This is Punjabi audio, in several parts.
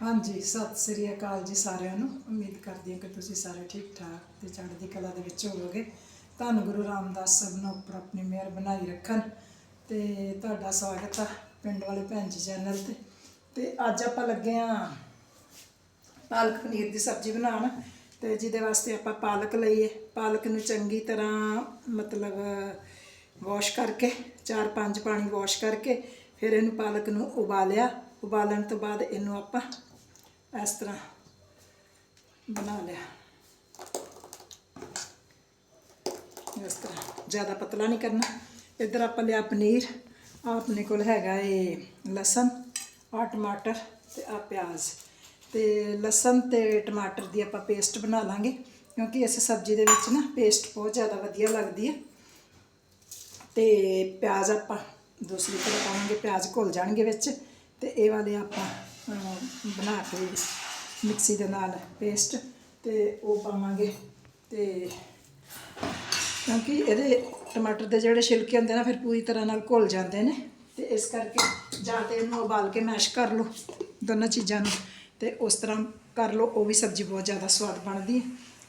ਹਾਂਜੀ, ਸਤਿ ਸ੍ਰੀ ਅਕਾਲ ਜੀ ਸਾਰਿਆਂ ਨੂੰ। ਉਮੀਦ ਕਰਦੀ ਹਾਂ ਕਿ ਤੁਸੀਂ ਸਾਰੇ ਠੀਕ ਠਾਕ ਤੇ ਚੜ੍ਹਦੀ ਕਲਾ ਦੇ ਵਿੱਚ ਹੋਵੋਗੇ। ਤੁਹਾਨੂੰ ਗੁਰੂ ਰਾਮਦਾਸ ਸਭ ਨੂੰ ਉੱਪਰ ਆਪਣੀ ਮਿਹਰ ਬਣਾਈ ਰੱਖਣ ਤੇ ਤੁਹਾਡਾ ਸਵਾਗਤ ਆ ਪਿੰਡ ਵਾਲੇ ਭੈਣ ਜੀ ਚੈਨਲ ਤੇ। ਤੇ ਅੱਜ ਆਪਾਂ ਲੱਗੇ ਆ ਪਾਲਕ ਪਨੀਰ ਦੀ ਸਬਜ਼ੀ ਬਣਾਉਣ ਤੇ ਜਿਹਦੇ ਵਾਸਤੇ ਆਪਾਂ ਪਾਲਕ ਲਈਏ। ਪਾਲਕ ਨੂੰ ਚੰਗੀ ਤਰ੍ਹਾਂ ਮਤਲਬ ਵਾਸ਼ ਕਰਕੇ, ਚਾਰ ਪੰਜ ਪਾਣੀ ਵਾਸ਼ ਕਰਕੇ ਫਿਰ ਇਹਨੂੰ ਪਾਲਕ ਨੂੰ ਉਬਾਲਿਆ। ਉਬਾਲਣ ਤੋਂ ਬਾਅਦ ਇਹਨੂੰ ਆਪਾਂ ਇਸ ਤਰ੍ਹਾਂ ਬਣਾ ਲਿਆ। ਇਸ ਤਰ੍ਹਾਂ ਜ਼ਿਆਦਾ ਪਤਲਾ ਨਹੀਂ ਕਰਨਾ। ਇੱਧਰ ਆਪਾਂ ਲਿਆ ਪਨੀਰ। ਆਹ ਆਪਣੇ ਕੋਲ ਹੈਗਾ ਇਹ ਲਸਣ ਆ ਟਮਾਟਰ ਤੇ ਆ ਪਿਆਜ਼। ਤੇ ਲਸਣ ਤੇ ਟਮਾਟਰ ਦੀ ਆਪਾਂ ਪੇਸਟ ਬਣਾ ਲਾਂਗੇ, ਕਿਉਂਕਿ ਇਸ ਸਬਜ਼ੀ ਦੇ ਵਿੱਚ ਨਾ ਪੇਸਟ ਬਹੁਤ ਜ਼ਿਆਦਾ ਵਧੀਆ ਲੱਗਦੀ ਹੈ ਤੇ ਪਿਆਜ਼ ਆਪਾਂ ਦੂਸਰੀ ਤਰ੍ਹਾਂ ਪਾਵਾਂਗੇ, ਪਿਆਜ਼ ਘੁਲ ਜਾਣਗੇ ਵਿੱਚ। ਤੇ ਇਹ ਵਾਲੇ ਆਪਾਂ ਬਣਾ ਕੇ ਮਿਕਸੀ ਦੇ ਨਾਲ ਪੇਸਟ ਤੇ ਉਹ ਪਾਵਾਂਗੇ। ਤੇ ਕਿਉਂਕਿ ਇਹਦੇ ਟਮਾਟਰ ਦੇ ਜਿਹੜੇ ਛਿਲਕੇ ਹੁੰਦੇ ਨਾ, ਫਿਰ ਪੂਰੀ ਤਰ੍ਹਾਂ ਨਾਲ ਘੁਲ ਜਾਂਦੇ ਨੇ। ਤੇ ਇਸ ਕਰਕੇ ਜਾਂ ਤੇ ਇਹਨੂੰ ਉਬਾਲ ਕੇ ਮੈਸ਼ ਕਰ ਲਓ ਦੋਨਾਂ ਚੀਜ਼ਾਂ ਨੂੰ। ਤੇ ਉਸ ਤਰ੍ਹਾਂ ਕਰ ਲਓ, ਉਹ ਵੀ ਸਬਜ਼ੀ ਬਹੁਤ ਜ਼ਿਆਦਾ ਸਵਾਦ ਬਣਦੀ ਹੈ।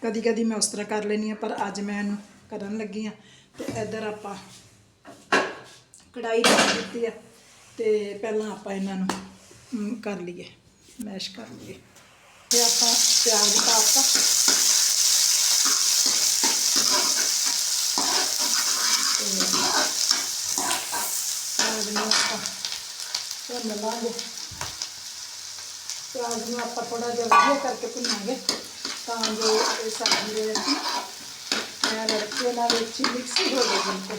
ਕਦੀ ਕਦੀ ਮੈਂ ਉਸ ਤਰ੍ਹਾਂ ਕਰ ਲੈਂਦੀ ਹਾਂ, ਪਰ ਅੱਜ ਮੈਂ ਇਹਨੂੰ ਕਰਨ ਲੱਗੀ ਹਾਂ। ਤੇ ਇੱਧਰ ਆਪਾਂ ਕੜਾਈ ਰੱਖ ਦਿੱਤੀ ਆ ਤੇ ਪਹਿਲਾਂ ਆਪਾਂ ਇਹਨਾਂ ਨੂੰ ਕਰ ਲਈਏ, ਮੈਸ਼ ਕਰ ਲਈਏ। ਤੇ ਆਪਾਂ ਪਿਆਜ਼ ਪਾਤਾ ਪਿਆਜ਼ ਨੂੰ ਆਪਾਂ ਭੁੰਨ ਲਾਂਗੇ। ਪਿਆਜ਼ ਨੂੰ ਆਪਾਂ ਥੋੜਾ ਜਿਹਾ ਵਧੀਆ ਕਰਕੇ ਭੁੰਨਾਂਗੇ, ਤਾਂ ਜੋ ਇਹ ਸਬਜ਼ੀ ਦੇ ਵਿੱਚ ਮੈਂ ਲੜਕੇ ਨਾਲ ਵਿੱਚ ਮਿਕਸ ਹੋ ਜਾਵੇ ਬਿਲਕੁਲ।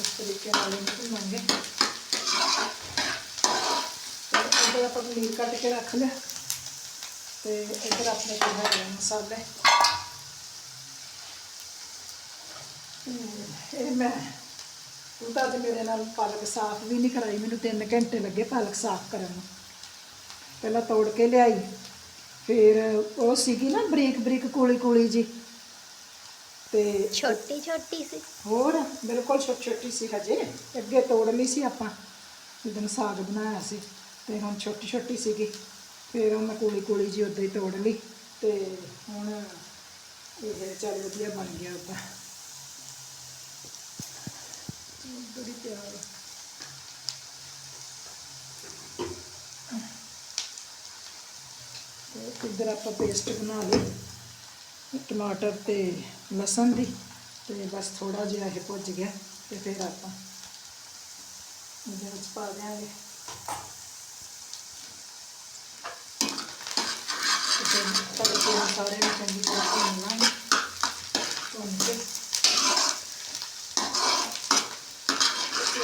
ਇਸ ਤਰੀਕੇ ਨਾਲ ਇਹਨੂੰ ਭੁੰਨਾਂਗੇ। ਤੇ ਇੱਧਰ ਆਪਾਂ ਪਨੀਰ ਕੱਟ ਕੇ ਰੱਖ ਲਿਆ। ਤੇ ਇੱਧਰ ਆਪਣੇ ਕੋਲ ਹੈਗੇ ਮਸਾਲੇ। ਤੇ ਇਹ ਮੈਂ ਤਾਂ ਅੱਜ ਮੇਰੇ ਨਾਲ ਪਾਲਕ ਸਾਫ਼ ਵੀ ਨਹੀਂ ਕਰਾਈ ਮੈਨੂੰ 3 ਘੰਟੇ ਲੱਗੇ ਪਾਲਕ ਸਾਫ਼ ਕਰਨ ਨੂੰ। ਪਹਿਲਾਂ ਤੋੜ ਕੇ ਲਿਆਈ ਫਿਰ ਉਹ ਸੀਗੀ ਨਾ ਬਰੀਕ ਬਰੀਕ ਕੋਲੀ ਕੋਲੀ ਜੀ। ਤੇ ਛੋਟੀ ਛੋਟੀ ਸੀ। ਹੋਰ ਬਿਲਕੁਲ ਛੋਟੀ ਛੋਟੀ ਸੀ ਹਜੇ। ਅੱਗੇ ਤੋੜ ਲਈ ਸੀ ਆਪਾਂ ਜਦੋਂ ਸਾਗ ਬਣਾਇਆ ਸੀ। ਤੇ ਹੁਣ ਛੋਟੀ ਛੋਟੀ ਸੀਗੀ। ਫਿਰ ਉਹ ਮੈਂ ਕੋਲੀ ਕੋਲੀ ਜੀ ਉਦਾਂ ਹੀ ਤੋੜ ਲਈ ਤੇ ਹੁਣ ਇਹ ਚੱਲ ਵਧੀਆ ਬਣ ਗਿਆ ਉਦਾਂ। ਬੜੀ ਪਿਆਰ ਆ। ਤੇ ਇੱਧਰ ਆਪਾਂ ਪੇਸਟ ਬਣਾ ਲਈ ਟਮਾਟਰ ਤੇ ਲਸਣ ਦੀ ਤੇ ਬਸ ਥੋੜਾ ਜਿਹਾ ਇਹ ਭੁੱਜ ਗਿਆ ਤੇ ਫਿਰ ਆਪਾਂ ਇਹਦੇ ਵਿੱਚ ਪਾ ਦਿਆਂਗੇ। ਤੇ ਤੜਕੇ ਨੂੰ ਸਾਰੇ ਨੂੰ ਚੰਗੀ ਤਰ੍ਹਾਂ ਭੁੰਨ ਲਾਂਗੇ ਭੁੰਨ ਕੇ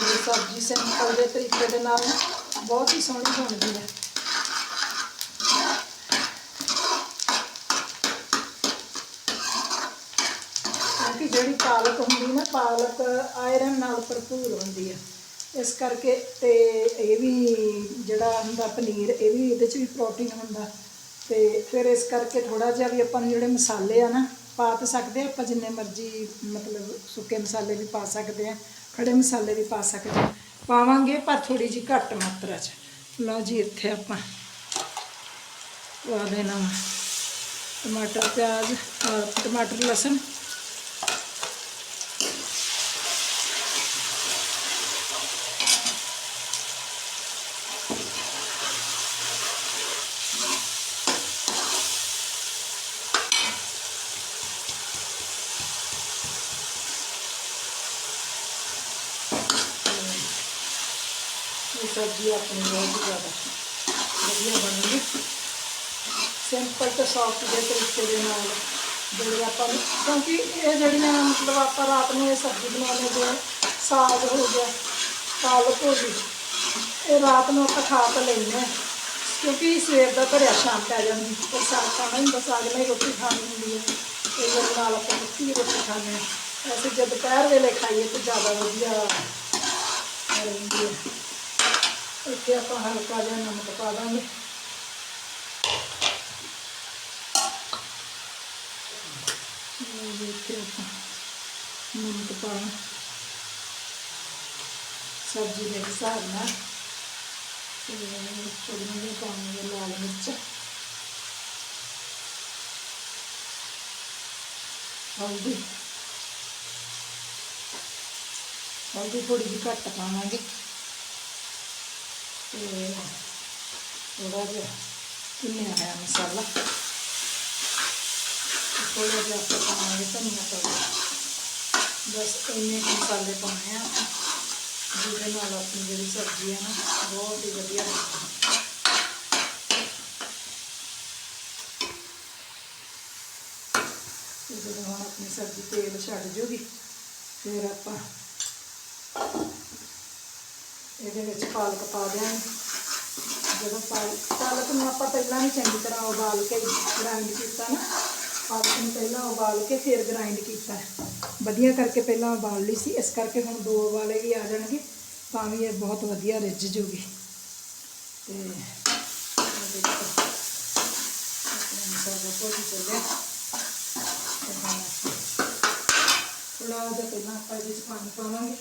ਇਹ ਸਬਜ਼ੀ ਸਿੰਪਲ ਦੇ ਤਰੀਕੇ ਦੇ ਨਾਲ ਬਹੁਤ ਹੀ ਸੋਹਣੀ ਬਣਦੀ ਹੈ ਕਿਉਂਕਿ ਜਿਹੜੀ ਪਾਲਕ ਹੁੰਦੀ ਨਾ, ਪਾਲਕ ਆਇਰਨ ਨਾਲ ਭਰਪੂਰ ਹੁੰਦੀ ਹੈ ਇਸ ਕਰਕੇ ਤੇ ਇਹ ਵੀ ਜਿਹੜਾ ਹੁੰਦਾ, ਪਨੀਰ, ਇਹ ਵੀ ਇਹਦੇ ਚ ਵੀ ਪ੍ਰੋਟੀਨ ਹੁੰਦਾ। ਤੇ ਫਿਰ ਇਸ ਕਰਕੇ ਥੋੜਾ ਜਿਹਾ ਵੀ ਆਪਾਂ ਨੂੰ ਜਿਹੜੇ ਮਸਾਲੇ ਆ ਨਾ ਪਾ ਤਾਂ ਸਕਦੇ ਆ, ਆਪਾਂ ਜਿੰਨੇ ਮਰਜ਼ੀ ਮਤਲਬ ਸੁੱਕੇ ਮਸਾਲੇ ਵੀ ਪਾ ਸਕਦੇ ਆ, ਖੜੇ ਮਸਾਲੇ ਵੀ ਪਾ ਸਕਦੇ ਆ। ਪਾਵਾਂਗੇ ਪਰ ਥੋੜੀ ਜਿਹੀ ਘੱਟ ਮਾਤਰਾ ਚ। ਲਓ ਜੀ ਇੱਥੇ ਆਪਾਂ ਪਾ ਦੇਣਾ ਵਾ ਟਮਾਟਰ, ਪਿਆਜ਼ ਟਮਾਟਰ, ਲਸਣ ਇਹ ਸਬਜ਼ੀ ਆਪਣੀ ਬਹੁਤ ਜ਼ਿਆਦਾ ਵਧੀਆ ਬਣੇਗੀ ਸਿੰਪਲ ਤੇ ਸੌਫਟ ਦੇ ਤਰੀਕੇ ਦੇ ਨਾਲ ਜਿਹੜੇ ਆਪਾਂ ਨੂੰ- ਕਿਉਂਕਿ ਇਹ ਜਿਹੜੀਆਂ ਮਤਲਬ ਆਪਾਂ ਰਾਤ ਨੂੰ ਇਹ ਸਬਜ਼ੀ ਬਣਾਉਂਦੇ ਜਿਵੇਂ ਸਾਗ ਹੋ ਗਿਆ, ਪਾਲਕ ਹੋ ਗਈ, ਇਹ ਰਾਤ ਨੂੰ ਆਪਾਂ ਖਾ ਤਾਂ ਲੈਂਦੇ ਹਾਂ। ਕਿਉਂਕਿ ਸਵੇਰ ਦਾ ਭਰਿਆ ਸ਼ਾਮ ਪੈ ਜਾਂਦੀ ਤੇ ਸਾਗ ਖਾਣਾ ਹੁੰਦਾ, ਸਾਗ ਨਾਲ ਹੀ ਰੋਟੀ ਖਾਣੀ ਹੁੰਦੀ ਹੈ। ਤੇ ਇਹਦੇ ਨਾਲ ਆਪਾਂ ਮਿੱਠੀ ਰੋਟੀ ਖਾਂਦੇ ਹਾਂ। ਵੈਸੇ ਜਦ ਦੁਪਹਿਰ ਵੇਲੇ ਖਾਈਏ ਤਾਂ ਜ਼ਿਆਦਾ ਵਧੀਆ ਰਹਿੰਦੀ ਹੈ। ਇੱਥੇ ਆਪਾਂ ਹਲਕਾ ਜਿਹਾ ਨਮਕ ਪਾ ਦਾਂਗੇ। ਆਪਾਂ ਨਮਕ ਪਾਣਾ ਸਬਜ਼ੀ ਦੇ ਹਿਸਾਬ ਨਾਲ। ਤੇ ਥੋੜ੍ਹੀਆਂ ਜਿਹੀਆਂ ਪਾਉਣੀਆਂ ਲਾਲ ਮਿਰਚ। ਹਲਦੀ। ਹਲਦੀ ਥੋੜੀ ਜਿਹੀ ਘੱਟ ਪਾਵਾਂਗੇ। ਤੇ ਥੋੜਾ ਜਿਹਾ ਭੁੰਨਿਆ ਹੋਇਆ ਮਸਾਲਾ ਥੋੜਾ ਜਿਹਾ ਆਪਾਂ ਪਾਵਾਂਗੇ ਧਨੀਆ ਪਾਊਡਰ ਬਸ ਇੰਨੇ ਕੁ ਮਸਾਲੇ ਪਾਉਣੇ ਆ ਜਿਹਦੇ ਨਾਲ ਆਪਣੀ ਜਿਹੜੀ ਸਬਜ਼ੀ ਹੈ ਨਾ ਬਹੁਤ ਹੀ ਵਧੀਆ ਬਣਦੀ ਤੇ ਜਦੋਂ ਹੁਣ ਆਪਣੀ ਸਬਜ਼ੀ ਤੇਲ ਛੱਡ ਜੂਗੀ ਫਿਰ ਆਪਾਂ ਇਹਦੇ ਵਿੱਚ ਪਾਲਕ ਪਾ ਦਿਆਂਗੇ। ਜਦੋਂ ਪਾਲਕ ਪਾਲਕ ਨੂੰ ਆਪਾਂ ਪਹਿਲਾਂ ਹੀ ਚੰਗੀ ਤਰ੍ਹਾਂ ਉਬਾਲ ਕੇ ਗ੍ਰਾਈਂਡ ਕੀਤਾ ਨਾ, ਪਾਲਕ ਨੂੰ ਪਹਿਲਾਂ ਉਬਾਲ ਕੇ ਫਿਰ ਗ੍ਰਾਈਂਡ ਕੀਤਾ। ਵਧੀਆ ਕਰਕੇ ਪਹਿਲਾਂ ਉਬਾਲ ਲਈ ਸੀ, ਇਸ ਕਰਕੇ ਹੁਣ ਦੋ ਉਬਾਲੇ ਵੀ ਆ ਜਾਣਗੇ, ਤਾਂ ਵੀ ਇਹ ਬਹੁਤ ਵਧੀਆ ਰਿੱਝ ਜੂਗੀ। ਤੇ ਮਸਾਲਾ ਭੁੱਜ ਚੱਲਿਆ। ਥੋੜਾ ਜਿਹਾ ਪਹਿਲਾਂ ਆਪਾਂ ਇਹਦੇ 'ਚ ਪਾਣੀ ਪਾਵਾਂਗੇ।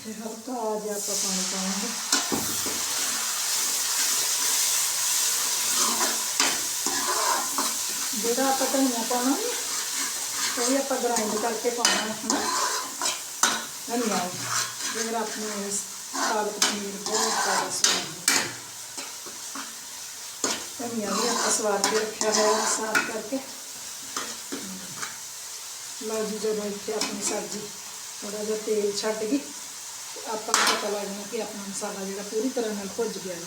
ਇੱਥੇ ਹਲਕਾ ਜਿਹਾ ਆਪਾਂ ਪਾਣੀ ਪਾਵਾਂਗੇ ਜਿਹੜਾ ਆਪਾਂ ਧਨੀਆ ਪਾਉਣਾ ਨੀ, ਉਹ ਵੀ ਆਪਾਂ ਗ੍ਰਾਈਂਡ ਕਰਕੇ ਪਾਉਣਾ ਹੈ ਨਾ ਧਨੀਆ ਜਿਹੜਾ ਆਪਣੇ ਇਸ ਪਾਲਕ ਪਨੀਰ ਬਹੁਤ ਜ਼ਿਆਦਾ ਸਵਾਦ ਹੁੰਦਾ ਧਨੀਆ ਵੀ ਆਪਾਂ ਸਵਾਰ ਕੇ ਰੱਖਿਆ ਹੋਇਆ ਹੈ ਸਾਫ਼ ਕਰਕੇ ਲਓ ਜੀ ਜਦੋਂ ਇੱਥੇ ਆਪਣੀ ਸਬਜ਼ੀ ਥੋੜਾ ਜਿਹਾ ਤੇਲ ਛੱਡ ਗਈ ਤੇ ਆਪਾਂ ਨੂੰ ਪਤਾ ਲੱਗ ਜਾਣਾ ਕਿ ਆਪਣਾ ਮਸਾਲਾ ਜਿਹੜਾ ਪੂਰੀ ਤਰ੍ਹਾਂ ਨਾਲ ਭੁੱਜ ਗਿਆ ਹੈ।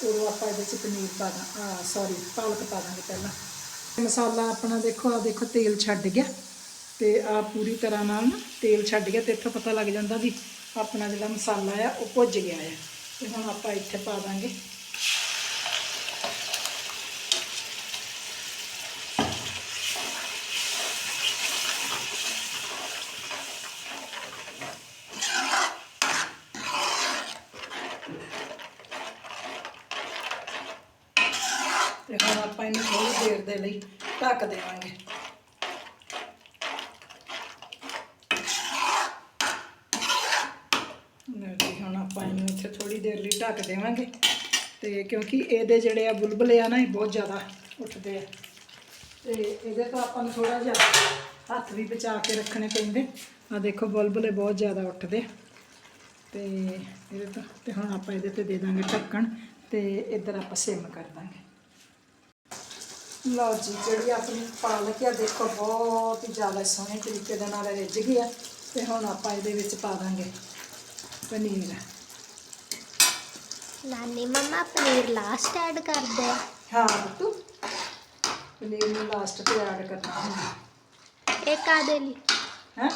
ਤੇ ਉਦੋਂ ਆਪਾਂ ਇਹਦੇ 'ਚ ਪਨੀਰ ਪਾ ਦਾਂ ਸੌਰੀ ਪਾਲਕ ਪਾ ਦਾਂਗੇ ਪਹਿਲਾਂ। ਮਸਾਲਾ ਆਪਣਾ ਦੇਖੋ, ਆ ਦੇਖੋ, ਤੇਲ ਛੱਡ ਗਿਆ। ਤੇ ਆ ਪੂਰੀ ਤਰ੍ਹਾਂ ਨਾਲ ਨਾ ਤੇਲ ਛੱਡ ਗਿਆ ਤੇ ਇੱਥੋਂ ਪਤਾ ਲੱਗ ਜਾਂਦਾ ਵੀ ਆਪਣਾ ਜਿਹੜਾ ਮਸਾਲਾ ਆ, ਉਹ ਭੁੱਜ ਗਿਆ ਆ। ਤੇ ਹੁਣ ਆਪਾਂ ਇੱਥੇ ਪਾ ਦਾਂਗੇ ਤੇ ਹੁਣ ਆਪਾਂ ਇਹਨੂੰ ਥੋੜੀ ਦੇਰ ਦੇ ਲਈ ਢੱਕ ਦੇਵਾਂਗੇ। ਜੀ, ਹੁਣ ਆਪਾਂ ਇਹਨੂੰ ਇੱਥੇ ਥੋੜੀ ਦੇਰ ਲਈ ਢੱਕ ਦੇਵਾਂਗੇ। ਤੇ ਕਿਉਂਕਿ ਇਹਦੇ ਜਿਹੜੇ ਆ ਬੁਲਬਲੇ ਆ ਨਾ, ਇਹ ਬਹੁਤ ਜ਼ਿਆਦਾ ਉੱਠਦੇ ਆ। ਤੇ ਇਹਦੇ ਤੋਂ ਆਪਾਂ ਨੂੰ ਥੋੜਾ ਜਿਹਾ ਹੱਥ ਵੀ ਬਚਾ ਕੇ ਰੱਖਣੇ ਪੈਂਦੇ। ਆ ਦੇਖੋ, ਬੁਲਬਲੇ ਬਹੁਤ ਜ਼ਿਆਦਾ ਉੱਠਦੇ ਤੇ ਇਹਦੇ ਤੋਂ ਤੇ ਹੁਣ ਆਪਾਂ ਇਹਦੇ ਤੇ ਦੇ ਦਾਂਗੇ ਢੱਕਣ। ਤੇ ਇੱਧਰ ਆਪਾਂ ਸਿਮ ਕਰ ਦਾਂਗੇ। ਲਓ ਜੀ ਜਿਹੜੀ ਆਪਣੀ ਪਾਲਕ ਆ ਦੇਖੋ ਬਹੁਤ ਹੀ ਜ਼ਿਆਦਾ ਸੋਹਣੇ ਤਰੀਕੇ ਦੇ ਨਾਲ ਰਿੱਝ ਗਈ ਆ ਤੇ ਹੁਣ ਆਪਾਂ ਇਹਦੇ ਵਿੱਚ ਪਾ ਦਾਂਗੇ ਪਨੀਰ। ਨਾਨੀ ਮਮਾ ਪਨੀਰ ਲਾਸਟ ਐਡ ਕਰ ਦੇ ਹਾਂ ਬੱਤੂ ਪਨੀਰ ਨੂੰ ਲਾਸਟ ਤੇ ਐਡ ਕਰਨਾ ਹੁੰਦਾ ਇਹ ਕਾਦੇ ਲਈ? ਹੈ?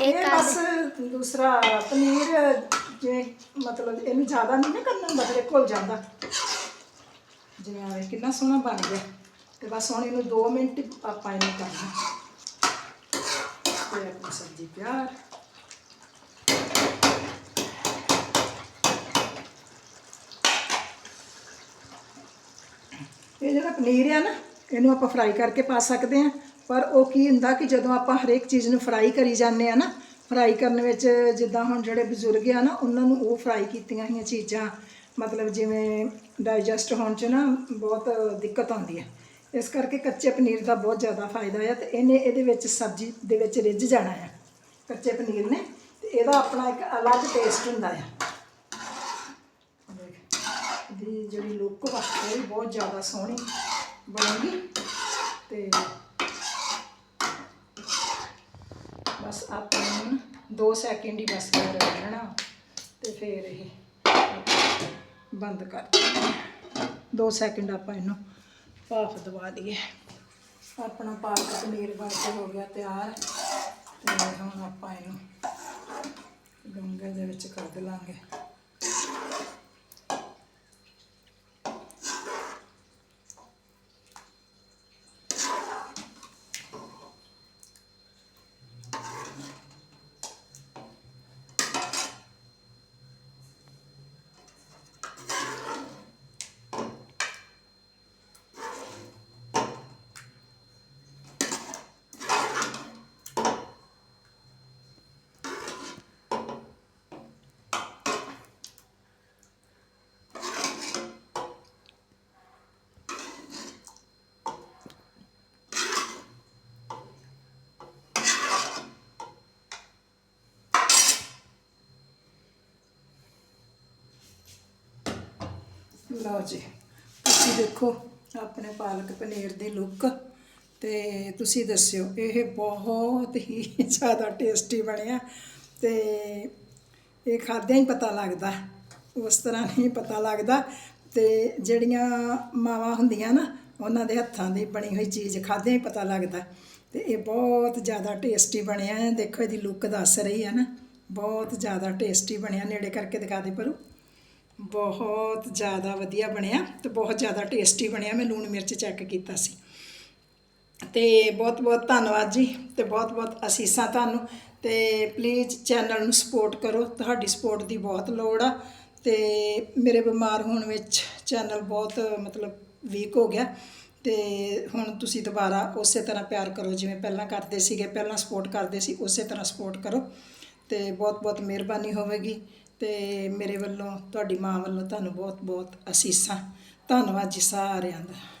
ਇਹ ਬਸ ਦੂਸਰਾ ਪਨੀਰ ਜਿਵੇਂ ਮਤਲਬ ਇਹਨੂੰ ਜ਼ਿਆਦਾ ਨਹੀਂ ਨਾ ਕਰਨਾ ਹੁੰਦਾ ਫਿਰ ਘੁਲ ਜਾਂਦਾ। ਜਿਵੇਂ ਆਵੇ ਕਿੰਨਾ ਸੋਹਣਾ ਬਣ ਗਿਆ। ਤੇ ਬਸ ਹੁਣ ਇਹਨੂੰ 2 ਮਿੰਟ ਆਪਾਂ ਇਹਨੂੰ ਕਰਨਾ। ਤੇ ਆਪਣੀ ਸਬਜ਼ੀ ਤਿਆਰ। ਇਹ ਜਿਹੜਾ ਪਨੀਰ ਆ ਨਾ, ਇਹਨੂੰ ਆਪਾਂ ਫਰਾਈ ਕਰਕੇ ਪਾ ਸਕਦੇ ਆ ਪਰ ਉਹ ਕੀ ਹੁੰਦਾ ਕਿ ਜਦੋਂ ਆਪਾਂ ਹਰੇਕ ਚੀਜ਼ ਨੂੰ ਫਰਾਈ ਕਰੀ ਜਾਂਦੇ ਆ ਨਾ ਫਰਾਈ ਕਰਨ ਵਿੱਚ ਜਿੱਦਾਂ ਹੁਣ ਜਿਹੜੇ ਬਜ਼ੁਰਗ ਆ ਨਾ, ਉਹਨਾਂ ਨੂੰ ਉਹ ਫਰਾਈ ਕੀਤੀਆਂ ਹੋਈਆਂ ਚੀਜ਼ਾਂ, ਮਤਲਬ ਜਿਵੇਂ ਡਾਈਜੈਸਟ ਹੋਣ 'ਚ ਨਾ ਬਹੁਤ ਦਿੱਕਤ ਆਉਂਦੀ ਹੈ। ਇਸ ਕਰਕੇ ਕੱਚੇ ਪਨੀਰ ਦਾ ਬਹੁਤ ਜ਼ਿਆਦਾ ਫਾਇਦਾ ਹੈ ਤੇ ਇਹਨੇ ਇਹਦੇ ਵਿੱਚ ਸਬਜ਼ੀ ਦੇ ਵਿੱਚ ਰਿੱਝ ਜਾਣਾ ਹੈ ਕੱਚੇ ਪਨੀਰ ਨੇ ਤੇ ਇਹਦਾ ਆਪਣਾ ਇੱਕ ਅਲੱਗ ਟੇਸਟ ਹੁੰਦਾ ਹੈ ਦੇਖ, ਇਹਦੀ ਜਿਹੜੀ ਲੁੱਕ ਵਾ ਉਹ ਵੀ ਬਹੁਤ ਜ਼ਿਆਦਾ ਸੋਹਣੀ ਬਣੇਗੀ ਤੇ ਬਸ ਆਪਾਂ ਨੂੰ 2 ਸੈਕਿੰਡ ਹੀ ਬਸ ਰਹਿਣਾ ਤੇ ਫਿਰ ਇਹ ਬੰਦ ਕਰ ਦੇਣਾ 2 ਸੈਕਿੰਡ ਆਪਾਂ ਇਹਨੂੰ ਭਾਫ ਦਵਾ ਦਈਏ। ਆਪਣਾ ਪਾਲਕ ਪਨੀਰ ਬਣ ਕੇ ਹੋ ਗਿਆ ਤਿਆਰ। ਤੇ ਹੁਣ ਆਪਾਂ ਇਹਨੂੰ ਡੋਂਗੇ ਦੇ ਵਿੱਚ ਕੱਢ ਲਾਂਗੇ। ਲਓ ਜੀ ਤੁਸੀਂ ਦੇਖੋ ਆਪਣੇ ਪਾਲਕ ਪਨੀਰ ਦੀ ਲੁੱਕ ਤੇ ਤੁਸੀਂ ਦੱਸਿਓ, ਇਹ ਬਹੁਤ ਹੀ ਜ਼ਿਆਦਾ ਟੇਸਟੀ ਬਣਿਆ ਤੇ ਇਹ ਖਾਦਿਆਂ ਹੀ ਪਤਾ ਲੱਗਦਾ, ਉਸ ਤਰ੍ਹਾਂ ਨਹੀਂ ਪਤਾ ਲੱਗਦਾ ਤੇ ਜਿਹੜੀਆਂ ਮਾਵਾਂ ਹੁੰਦੀਆਂ ਨਾ, ਉਹਨਾਂ ਦੇ ਹੱਥਾਂ ਦੀ ਬਣੀ ਹੋਈ ਚੀਜ਼ ਖਾਦਿਆਂ ਹੀ ਪਤਾ ਲੱਗਦਾ। ਤੇ ਇਹ ਬਹੁਤ ਜ਼ਿਆਦਾ ਟੇਸਟੀ ਬਣਿਆ ਹੈ ਦੇਖੋ ਇਹਦੀ ਲੁੱਕ ਦੱਸ ਰਹੀ ਹੈ ਨਾ, ਬਹੁਤ ਜ਼ਿਆਦਾ ਟੇਸਟੀ ਬਣਿਆ ਨੇੜੇ ਕਰਕੇ ਦਿਖਾ ਦੇ ਪਰੂ। ਬਹੁਤ ਜ਼ਿਆਦਾ ਵਧੀਆ ਬਣਿਆ ਤੇ ਬਹੁਤ ਜ਼ਿਆਦਾ ਟੇਸਟੀ ਬਣਿਆ। ਮੈਂ ਲੂਣ ਮਿਰਚ ਚੈੱਕ ਕੀਤਾ ਸੀ। ਤੇ ਬਹੁਤ ਬਹੁਤ ਧੰਨਵਾਦ ਜੀ ਤੇ ਬਹੁਤ ਬਹੁਤ ਅਸੀਸਾਂ ਤੁਹਾਨੂੰ। ਤੇ ਪਲੀਜ਼ ਚੈਨਲ ਨੂੰ ਸਪੋਰਟ ਕਰੋ। ਤੁਹਾਡੀ ਸਪੋਰਟ ਦੀ ਬਹੁਤ ਲੋੜ ਆ ਤੇ ਮੇਰੇ ਬਿਮਾਰ ਹੋਣ ਵਿੱਚ ਚੈਨਲ ਬਹੁਤ ਮਤਲਬ ਵੀਕ ਹੋ ਗਿਆ। ਤੇ ਹੁਣ ਤੁਸੀਂ ਦੁਬਾਰਾ ਉਸੇ ਤਰ੍ਹਾਂ ਪਿਆਰ ਕਰੋ ਜਿਵੇਂ ਪਹਿਲਾਂ ਕਰਦੇ ਸੀਗੇ, ਪਹਿਲਾਂ ਸਪੋਰਟ ਕਰਦੇ ਸੀ, ਉਸੇ ਤਰ੍ਹਾਂ ਸਪੋਰਟ ਕਰੋ ਤੇ ਬਹੁਤ ਬਹੁਤ ਮਿਹਰਬਾਨੀ ਹੋਵੇਗੀ। ਅਤੇ ਮੇਰੇ ਵੱਲੋਂ ਤੁਹਾਡੀ ਮਾਂ ਵੱਲੋਂ ਤੁਹਾਨੂੰ ਬਹੁਤ ਬਹੁਤ ਅਸੀਸਾਂ। ਧੰਨਵਾਦ ਜੀ ਸਾਰਿਆਂ ਦਾ।